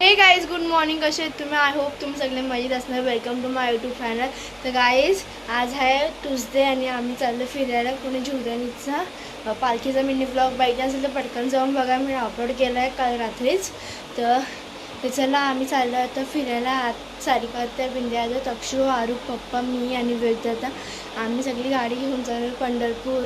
हे guys good morning कसे आहेत तुम्ही? आय होप तुम्ही सगळे मजेत असणार. Welcome to my YouTube channel तर गाईज आज आहे ट्यूजडे आणि आम्ही चाललो फिरायला. पुणे झुलदानीचा पालखीचा मिनी ब्लॉग पाहिजे असेल तर पटकन जाऊन बघा. मी अपलोड केला आहे काल रात्रीच. तर चला आम्ही चाललो आता फिरायला. आत सारिका त्या बिंद्या तक्षू आरुख पप्पा मी आणि वेदता आम्ही सगळी गाडी घेऊन चाललो पंढरपूर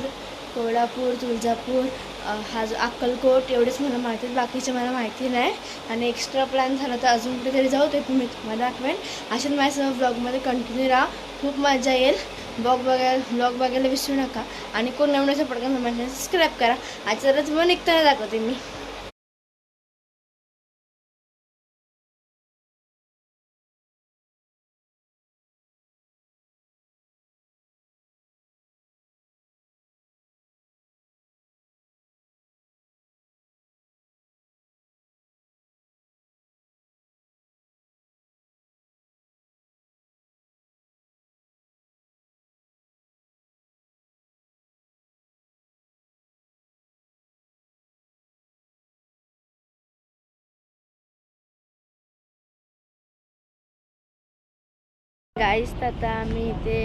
कोल्हापूर तुळजापूर. हा जो अक्कलकोट एवढेच मला माहिती आहेत बाकीचे मला माहिती नाही. आणि एक्स्ट्रा प्लॅन झाला तर अजून कुठेतरी जाऊ ते मी तुम्हाला दाखवेन. अशाच माझ्यासह ब्लॉगमध्ये कंटिन्यू राहा. खूप मजा येईल. ब्लॉग बघायला ब्लॉग बघायला विसरू नका. आणि कोण नवीन असं पटकन माझ्या सबस्क्राईब करा. आजच्या तरच मग निघताना दाखवते मी. गाईस तर आता आम्ही इथे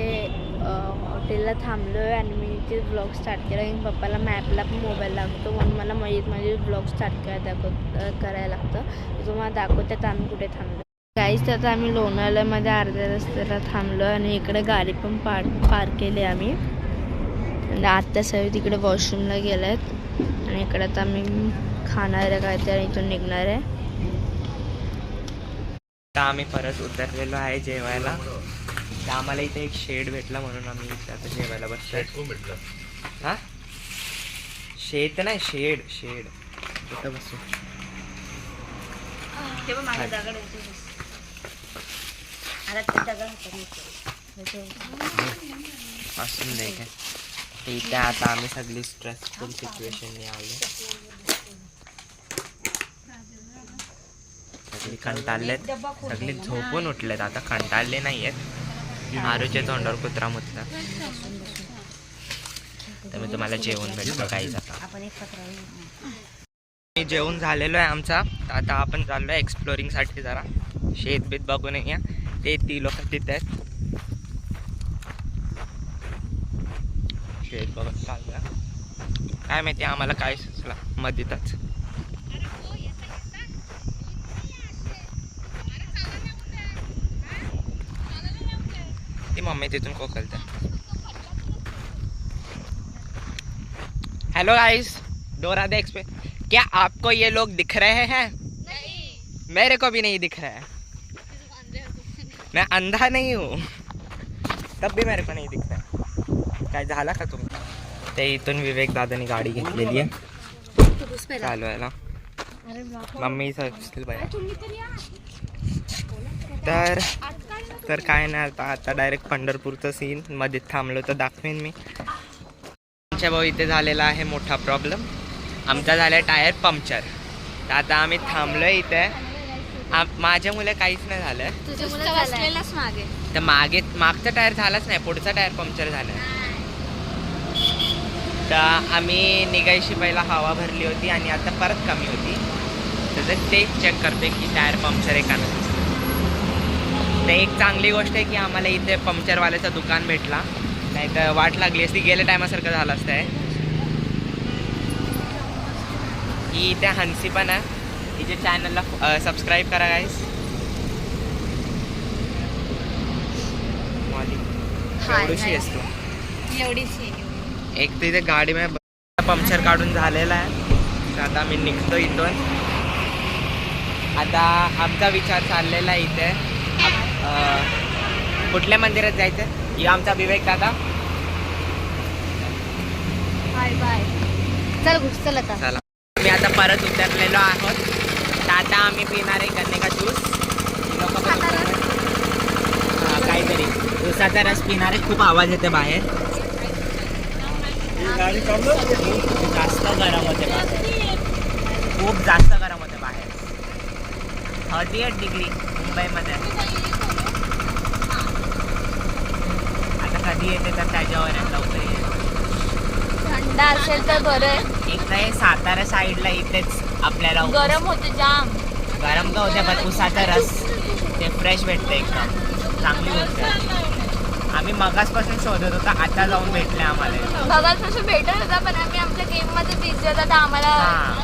हॉटेलला थांबलो आहे आणि मी इथे ब्लॉग स्टार्ट केला. आणि पप्पाला मॅपला पण मोबाईल लागतो. म्हणून मला माहीत माझे ब्लॉग स्टार्ट करायला दाखव करायला लागतं. तर तुम्हाला दाखवतात आम्ही कुठे थांबलो गाईस तर आता आम्ही लोणावळ्यामध्ये अर्ध्या रस्त्याला थांबलो आणि इकडे गाडी पण पार्क पार्क केली आम्ही. आणि आत्ता सगळे तिकडे वॉशरूमला गेल्या आहेत आणि इकडे आता आम्ही खाणार आहे काय तर इथून निघणार आहे. आता आम्ही परत उतरलेलो आहे जेवायला. तर आम्हाला इथे एक शेड भेटला म्हणून आम्ही इथे आता जेवायला बसतो हा? शेत नाही शेड शेड. कुठं बसू. असून दे काय. ते इथे आता आम्ही सगळी स्ट्रेसफुल सिच्युएशनने आलो. कंटाळलेत. सगळी झोपून उठलेत. आता कंटाळले नाही आहेत आरूच्या तोंडावर कुत्रा मुतला. तर मी तुम्हाला जेवण भेटतो काहीच आता मी जेवण झालेलो आहे आमचा. तर आता आपण चाललो आहे एक्सप्लोरिंगसाठी जरा. शेत बीत बघून या ते ती लोक तिथे आहेत. शेत बघत चाललं काय माहिती आम्हाला काय सुचला? मध्येच मम्मी तिथून कोकलते. हेलो गाइस डोरा दे एक्सपे क्या आपको ये लोग दिख रहे हैं? नहीं। मेरे को भी नहीं दिख रहा है। मैं अंधा नहीं हूँ। तब भी मेरे को नहीं दिख रहा है। काय झाला का तुम्ही ते इथून विवेक दादानी गाडी घेतलेली आहे चालवायला बाया तर तर काय नाही आता आता डायरेक्ट पंढरपूरचं सीन मध्ये थांबलो तर दाखवेन मी. आमच्या भाऊ इथे झालेला आहे मोठा प्रॉब्लेम आमचा झाला टायर पंक्चर. तर आता आम्ही थांबलोय इथे. माझ्या मुलं काहीच नाही झालं. तर मागे मागचा टायर झालाच नाही पुढचा टायर पंक्चर झाला. तर आम्ही निघायची पहिला हवा भरली होती आणि आता परत कमी होती. तर ते- तेच चेक करते की टायर पंक्चर आहे का नाही. तर एक चांगली गोष्ट आहे की आम्हाला इथे पंक्चरवाल्याचं दुकान भेटला. नाही तर वाट लागली असती गेल्या टायमासारखं झालं असतं आहे ही इथे हन्सी पण आहे. तिच्या चॅनलला सबस्क्राईब करा गाईस एवढीशी आहेस तू. एक तर इथे गाडी में पंक्चर काढून झालेला आहे. तर आता आम्ही निघतो इथून. आता आमचा विचार चाललेला आहे इथे. कुठल्या मंदिरात जायचं? ही आमचा विवेक दादा. Bye bye. चल घुस चल आता. चला. आम्ही आता परत उतरलेलो आहोत. तर आता आम्ही पिणार आहे गन्ने का ज्यूस लोक काहीतरी. ऊसाचा रस पिणार आहे. खूप आवाज येते बाहेर. खूप जास्त गरम होते बाहेर. खूप जास्त गरम होते बाहेर. थर्टी एट डिग्री मुंबईमध्ये. आता कधी येते तर त्याच्यावर थंड असेल तर बरं आहे. एक तर हे सातारा साईडला इथेच आपल्याला गरम होते जाम. गरम का होते? पण उसाचा रस. ते फ्रेश भेटतं एकदम. चांगली गोष्ट आहे. आम्ही मगासपासून शोधत होता आता जाऊन भेटले आम्हाला. बघायला भेटत होता पण आम्ही आमच्या गेममध्ये बिझी होता तर आम्हाला हा.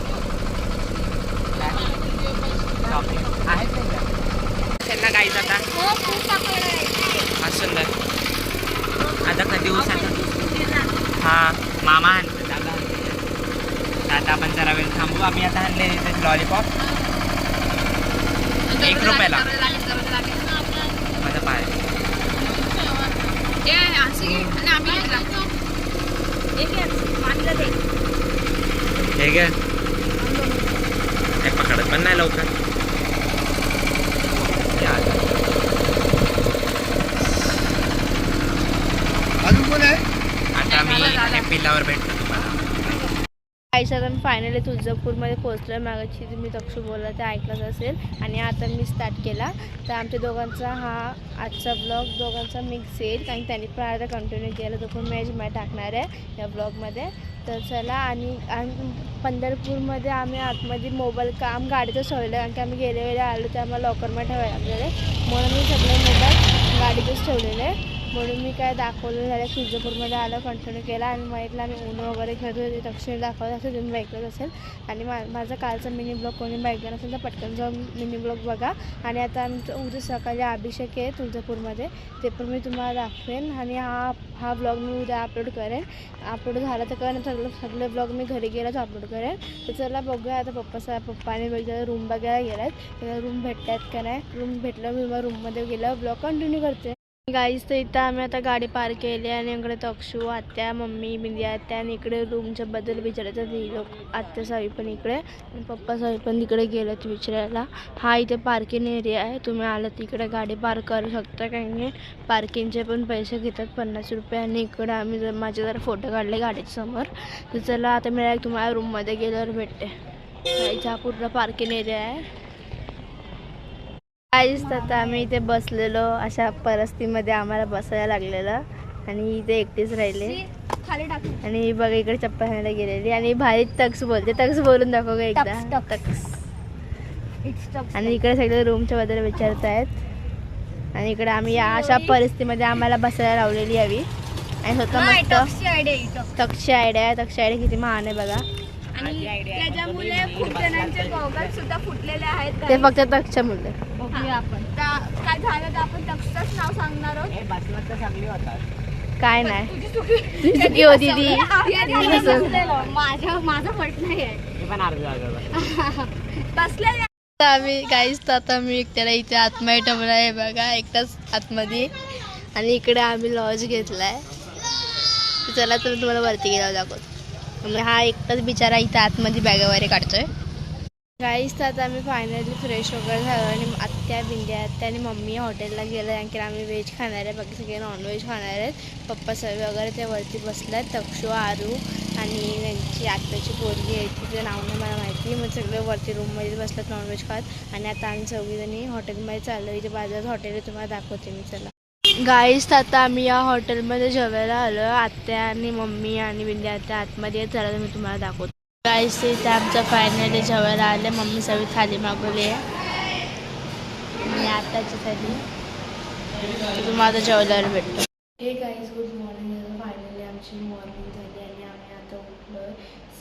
Shopping. आहेत? त्यांना आता हो खूप दाखवायला आहे. हा सुंदर आता कधी उसाचा हा मामा आणतो दादा आणतो. तर आता आपण जरा वेळ थांबू आम्ही आता आणले तिथे लॉलीपॉप एक रुपयाला. माझा पाय. हे घ्या हे पकडत पण नाही लवकर. हे आलं. आता मी हे पिल्लावर भेटतो. तुम्हाला आयुष्यात आम्ही फायनली तुळजापूरमध्ये पोहोचलो आहे मागाची तुम्ही तक्षू बोलला ते ऐकलंच असेल. आणि आता मी स्टार्ट केला. तर आमच्या दोघांचा हा आजचा ब्लॉग दोघांचा मिक्स येईल. कारण त्यांनी पण आता कंटिन्यू केला. तो पण मॅच मी टाकणार आहे या ब्लॉगमध्ये तर चला आणि आणि पंढरपूरमध्ये आम्ही आतमध्ये मोबाईल काम गाडीचं ठेवलं कारण की आम्ही गेल्या वेळेला आलो तर आम्हाला लॉकरमध्ये ठेवायला लागलेलं. आहे म्हणून मी सगळे मोबाईल गाडीतच ठेवलेले. आहे म्हणून मी काय दाखवलं झालं तुळजापूरमध्ये आलं कंटिन्यू केला आणि माहीतला आम्ही ऊन वगैरे खेळत होते. तक्षण दाखवत असेल तुम्ही ऐकत असेल. आणि मा माझा कालचा मिनी ब्लॉग कोणी ऐकला नसेल तर पटकन जाऊन मिनी ब्लॉग बघा. आणि आता आमचं उद्या सकाळी अभिषेक आहे तुळजापूरमध्ये ते पण मी तुम्हाला दाखवेन. आणि हा हा ब्लॉग मी उद्या अपलोड करेन. अपलोड झाला तर करेन सगळं सगळे ब्लॉग मी घरी गेलाच अपलोड करेन. तर चला बघूया आता पप्पा सा पप्पाने बघितलं रूम बघायला गेला आहेत रूम भेटतात का नाही? रूम भेटलं मी मग रूममध्ये गेलं ब्लॉग कंटिन्यू करते. गाईज तर इथं आम्ही आता गाडी पार्क केली आणि इकडे तक्षू आत्या मम्मी बिंदी आत्या आणि इकडे रूमच्या बद्दल विचारायचं लोक आत्या सावी पण इकडे आणि पप्पा सावी पण तिकडे गेलेत विचारायला. हा इथे पार्किंग एरिया आहे. तुम्ही आलात तिकडे गाडी पार्क करू शकता कारण की पार्किंगचे पण पैसे घेतात पन्नास रुपये आणि इकडे आम्ही जर माझे जरा फोटो काढले गाडीच्या समोर तर चला आता मी तुम्हाला रूममध्ये गेल्यावर भेटते. गाईचा हा पूर्ण पार्किंग एरिया आहे. काहीच आता आम्ही इथे बसलेलो अशा परिस्थितीमध्ये आम्हाला बसायला लागलेलं. आणि इथे एकटीच राहिले. आणि बघा इकडे चप्पल घालायला गेलेली. आणि भारी तक्स बोलते. तक्स बोलून दाखव गं एकदा. टक्स, टक्स. तक्स. आणि इकडे सगळे रूमच्या बद्दल विचारत आहेत आणि इकडे आम्ही या अशा परिस्थितीमध्ये आम्हाला बसायला लावलेली हवी. आणि स्वतः मस्त आयडिया तक्षी आयडिया तक्षी आयडिया किती महान आहे बघा. आणि त्याच्यामुळे खूप जणांचे गॉगल सुद्धा फुटलेले आहेत ते. फक्त बघूया आपण. काय झालं तर आपण तक्षच नाव सांगणार आहोत? हे चांगली होतात काय नाही. तुझी चुकी होती ती. माझा फट नाही आहे हे आम्ही काहीच तर आता मी एकट्याला इथे आतमध्ये ठेवलं आहे बघा एकटाच आतमध्ये. आणि इकडे आम्ही लॉज घेतलाय. चला तर तुम्हाला वरती गेल्यावर दाखवतो. म्हणजे हा एकटाच बिचारा इथं आतमध्ये बॅग वगैरे काढतोय. काहीच तर आता आम्ही फायनली फ्रेश वगैरे झालो आणि आत्या बिंद्या आत्या आणि मम्मी हॉटेलला गेलं आणखी आम्ही व्हेज खाणार आहे. बाकी सगळे नॉनव्हेज खाणार आहेत. पप्पा सर्व वगैरे ते वरती बसले आहेत तक्षू आरू आणि त्यांची आत्याची पोरगी आहे. तिचं नाव नाही मला माहिती. मग सगळे वरती रूममध्ये बसतात नॉनव्हेज खात. आणि आता आम्ही चौघीजणी हॉटेलमध्ये चाललो इथे बाजारात हॉटेल आहे तुम्हाला दाखवते मी चला. गाईस आता आम्ही या हॉटेलमध्ये जेवायला आलो. आत्या आणि मम्मी आणि बिंद्या आत्या आतमध्ये येत चला मी तुम्हाला दाखवतो. गाईस इथे आमचं फायनली जेवायला आले. मम्मी सगळी थाली मागवली आहे. मी आत्याची थाली. तुम्हाला आता जेवायला भेटतो. हे गाईस गुड मॉर्निंग फायनली आमची मॉर्निंग झाली आणि आम्ही आता उठलो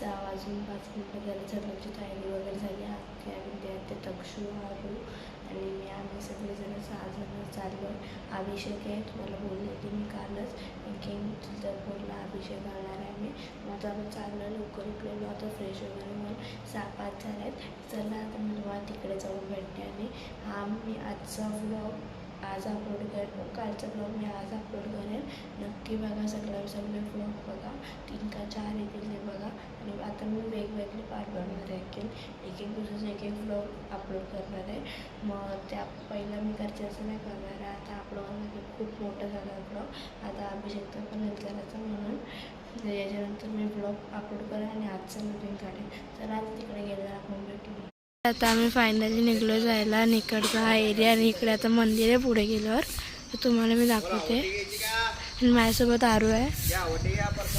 सहा वाजून पाच मिनटं झाली. सगळ्यांची तयारी वगैरे झाली. आत्या विद्या आत्या तक्षू आरू आणि मी आम्ही सगळेजण सहा जण चाललो अभिषेक आहे तुम्हाला बोलले की मी कालच. की बोलला अभिषेक घालणार आहे मी. मग आम्ही चाललो लवकर उठलेलो आता फ्रेश वगैरे मग सहा पाच झाले आहेत. चला आता मी तुम्हाला तिकडे जाऊन भेटते आणि हा मी आजचा व्लॉग आज अपलोड करेन कालचा ब्लॉग मी आज अपलोड करेन. नक्की बघा सगळं सगळे ब्लॉग बघा. तीन का चार येतील ते बघा. आणि आता मी वेगवेगळे पार्ट बनवणार आहे. की एक एक दिवसाचं एक एक ब्लॉग अपलोड करणार आहे. मग त्या पहिलं मी करते असं नाही करणार आहे. आता अपलोड खूप मोठं झालं ब्लॉग आता अभिषेकचा पण करायचा म्हणून. याच्यानंतर मी ब्लॉग अपलोड करेन आणि आजचं नवीन काढेन. तर आज तिकडे गेल्यावर आपण भेटू आता आम्ही फायनली निघलो जायला. आणि इकडचा हा एरिया आणि इकडे आता मंदिर आहे पुढे गेल्यावर. तर तुम्हाला मी दाखवते. आणि माझ्यासोबत आरू आहे.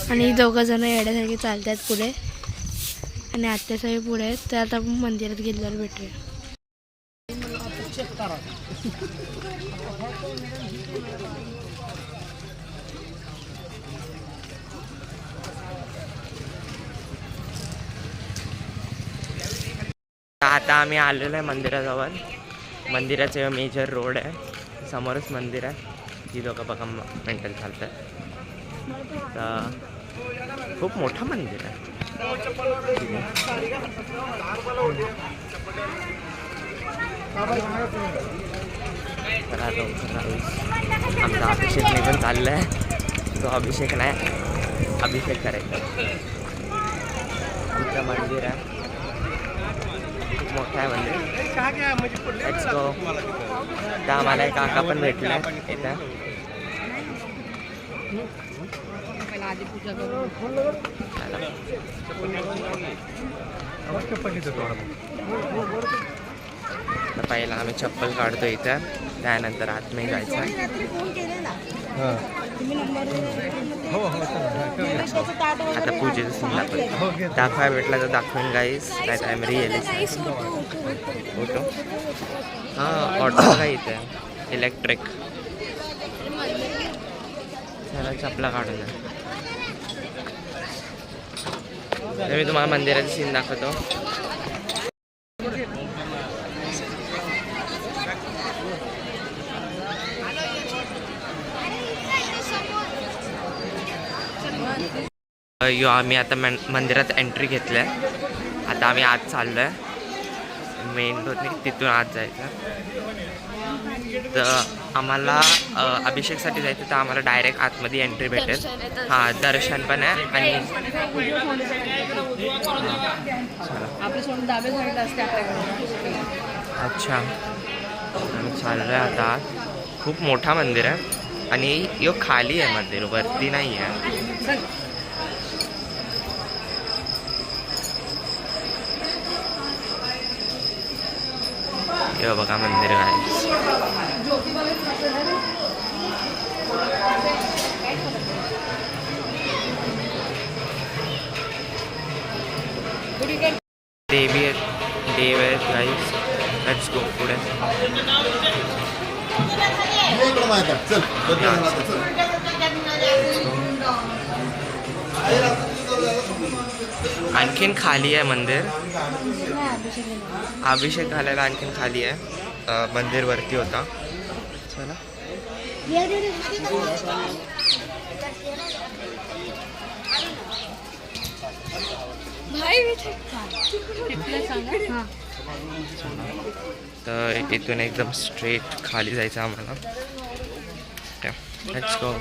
आणि दोघं जण येण्यासारखे चालतात पुढे. आणि आत्यासाहेब पुढे आहेत. तर आता आपण मंदिरात गेल्यावर भेटूया. आता आम्ही आलेलो आहे मंदिराजवळ. मंदिराचे मेजर रोड आहे. समोरच मंदिर आहे. जी लोक बघा मेंटल चालतात. तर खूप मोठं मंदिर आहे. चला लवकर आमचा अभिषेक निघून चालला आहे तो अभिषेक नाही अभिषेक करायचा. आमचं मंदिर आहे. मोठं आहे मंदिर लेट्स गो तर आम्हाला एक काका पण भेटला. इथं. चला. तर पहिला आम्ही चप्पल काढतो इथं. त्यानंतर आतमध्ये जायचं. आता पूजेचं सीन दाखवतो दाखवाय भेटला तर दाखवेन गाईस काय टाइम रिअल फोटो हां ऑटो काय इथे? इलेक्ट्रिक त्याला चपला काढून द्या. मी तुम्हाला मंदिराचं सीन दाखवतो. यो आम्ही आता मन मंदिरात एंट्री घेतली आहे आता आम्ही आत चाललो आहे मेन रोड नाही तिथून आत जायचं. तर आम्हाला अभिषेकसाठी जायचं तर आम्हाला डायरेक्ट आतमध्ये एंट्री भेटेल. हां दर्शन पण आहे आणि अच्छा. आम्ही चाललो आहे आता. आत. खूप मोठा मंदिर आहे. आणि यो खाली आहे मंदिर. वरती नाही आहे हे बघा मंदिर आहे देवी आहेत देव आहेत गाईस लेट्स गो पुढे. चल आणखीन खाली आहे मंदिर. अभिषेक घालायला आणखीन खाली आहे. मंदिर वरती होता. चला. तर इथून एकदम स्ट्रेट खाली जायचं आम्हाला. लेट्स गो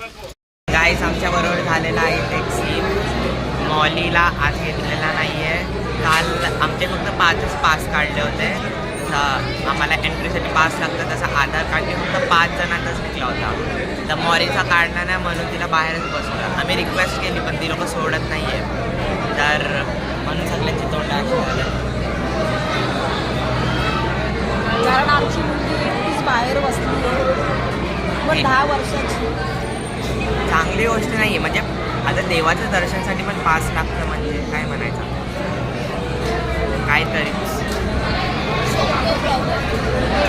गाईस आमच्या बरोबर झालेला आहे एक सीन मॉलीला आत घेतलेला नाही आहे काल आमचे फक्त पाचच पास काढले होते. तसं आम्हाला एंट्रीसाठी पास लागतं तसं आधार कार्डने फक्त पाच जणांचाच निघला होता. तर मॉरीचा काढला नाही म्हणून तिला बाहेरच बसवलं. आम्ही रिक्वेस्ट केली पण ती लोक सोडत नाही आहे तर म्हणून सगळ्यांची तोंड अशी झाली. कारण आमची मुलगी एकटीच बाहेर बसली पण दहा वर्षाची. चांगली गोष्ट नाही आहे म्हणजे आता देवाच्या दर्शनासाठी पण पास लागतं म्हणजे काय म्हणायचं? काहीतरी.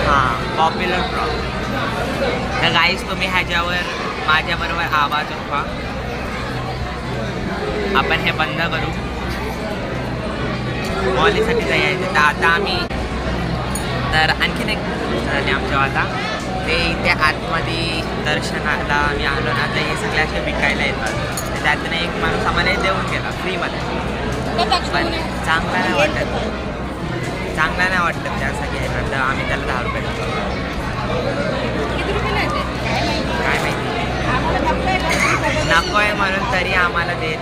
हां पॉप्युलर प्रॉब्लेम तर गाईज तुम्ही ह्याच्यावर माझ्याबरोबर आवाज उठवा. आपण हे बंद करू. मॉलीसाठी जायचं तर आता आम्ही तर आणखीन एक गोष्ट झाली आमच्या आता. ते इथे आतमध्ये दर्शनाला आम्ही आलो ना तर हे सगळे असे विकायला येतात. तर त्यातनं एक माणूस आम्हाला हे देऊन गेला फ्रीमध्ये. पण चांगला नाही वाटत. चांगला नाही वाटत त्या घ्यायला तर आम्ही त्याला दहा रुपये दिले. काय माहिती? नको आहे म्हणून तरी आम्हाला दे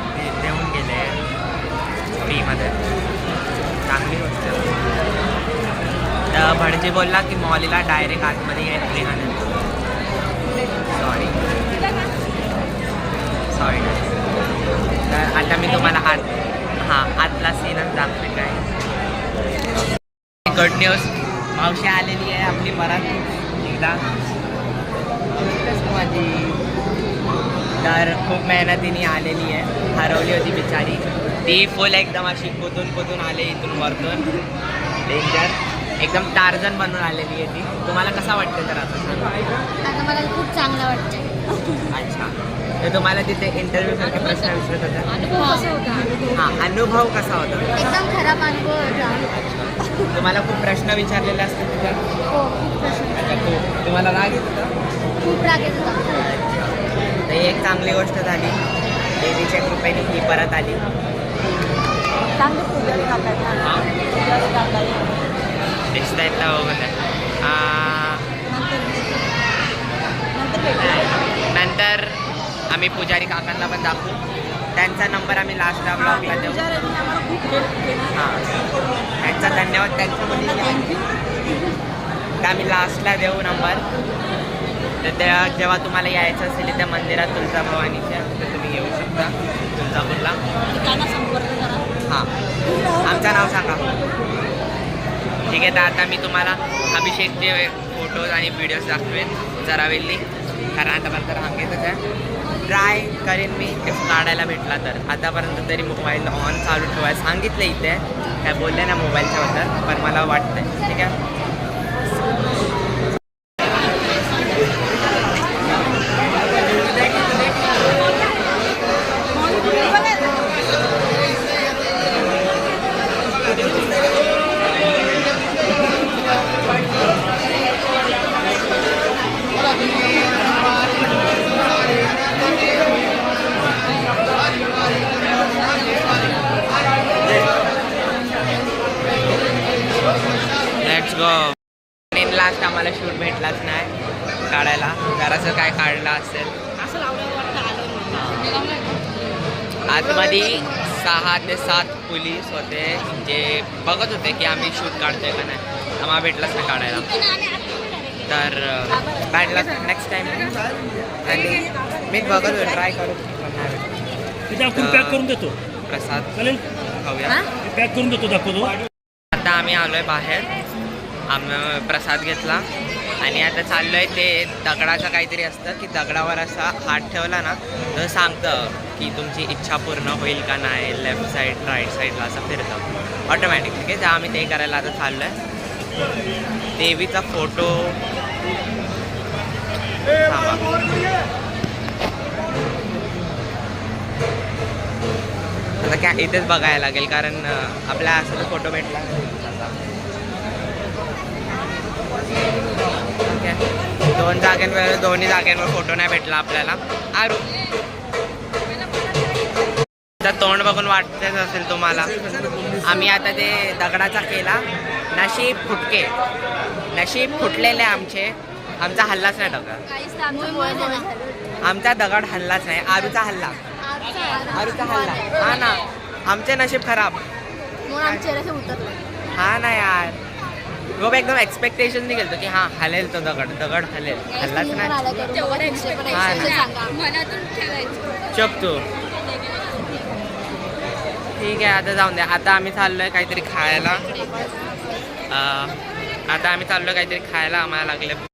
देऊन गेले. फ्रीमध्ये. चांगली गोष्ट. तर भटजी बोलला की मॉलीला डायरेक्ट आतमध्ये एंट्री नाही सॉरी सॉरी तर आता मी तुम्हाला आत हां आतला सीनच दाखवेल काय गुड न्यूज मावशी आलेली आहे आपली परत एकदा माझी तर खूप मेहनतीने आलेली आहे हरवली होती बिचारी ती फुल एकदम अशी कुतून कुतून आले इथून वरतून डेंजर एकदम टार्झन बनून आलेली आहे ती. तुम्हाला कसा वाटते तर आता. आता मला खूप चांगलं वाटतं अच्छा. तर तुम्हाला तिथे इंटरव्ह्यू सारखे प्रश्न विचारत होता? अनुभव कसा होता? हा अनुभव कसा होता? एकदम खराब अनुभव होता. तुम्हाला खूप प्रश्न विचारलेले असतील तिथे? हो खूप प्रश्न खूप तुम्हाला राग येत होता? खूप राग येत होता. तर ही एक चांगली गोष्ट झाली. देवीच्या कृपेने ही परत आली. चांगले पुजारी काकात दिसत आहेत ना बघून आ, नंतर आम्ही पुजारी काकांना पण दाखवू त्यांचा नंबर आम्ही लास्टला ब्लॉगला देऊ हां त्यांचा धन्यवाद तर आम्ही लास्टला देऊ नंबर तर त्या जेव्हा तुम्हाला यायचं असेल त्या मंदिरात तुळजाभवानीच्या तर तुम्ही येऊ शकता तुळजापूरला हां आमचं नाव सांगा ठीक आहे तर आता मी तुम्हाला अभिषेकचे फोटोज आणि व्हिडिओज दाखवेन. जरावेल्ली कारण आतापर्यंत रांगेतच आहे. ट्राय करेन मी. काढायला भेटला तर. आतापर्यंत तरी मोबाईल ऑन चालू ठेवायला सांगितलं इथे. काय बोलले ना मोबाईलच्याबद्दल पण मला वाटतं ठीक आहे? सात पोलीस होते. जे बघत होते की आम्ही शूट काढतोय का नाही. आम्हाला भेटलाच नाही काढायला. तर भेटला नेक्स्ट टाइम आणि मी बघत होतो ट्राय करू पॅक करून देतो. प्रसाद चालेल? खाऊया. पॅक करून देतो दाखवतो. आता आम्ही आलोय बाहेर. आम्ही प्रसाद घेतला. आणि आता चाललो आहे ते दगडाचं काहीतरी असतं की दगडावर असा हात ठेवला ना तर सांगतं की तुमची इच्छा पूर्ण होईल का नाही लेफ्ट साईड राईट साईडला असं फिरतं. ऑटोमॅटिक ठीक आहे? तर आम्ही ते करायला आता चाललो आहे देवीचा फोटो. आता काय इथेच बघायला लागेल कारण अं, आपल्या असं फोटो भेटला. ठीक आहे. दोन जागांवर दोन्ही जागांवर फोटो नाही भेटला आपल्याला. आरू. तोंड बघून वाटतेच असेल तुम्हाला. आम्ही आता ते दगडाचा केला नशीब फुटके. नशीब फुटलेले आमचे. आमचा हल्लाच नाही दगड. आमचं दगड हल्लाच नाही. आरूचा हल्ला. आरूचा हल्ला. हा ना. आमचे नशीब खराब. हा ना यार. खूप एकदम एक्सपेक्टेशन नाही गेलतो की हा हलेल तो दगड दगड हलेल. हल्लाच नाही. हा ठेवायचं. चप तू. ठीक आहे आता जाऊन द्या. आता आम्ही चाललोय काहीतरी खायला. अं, आता आम्ही चाललोय काहीतरी खायला. आम्हाला लागले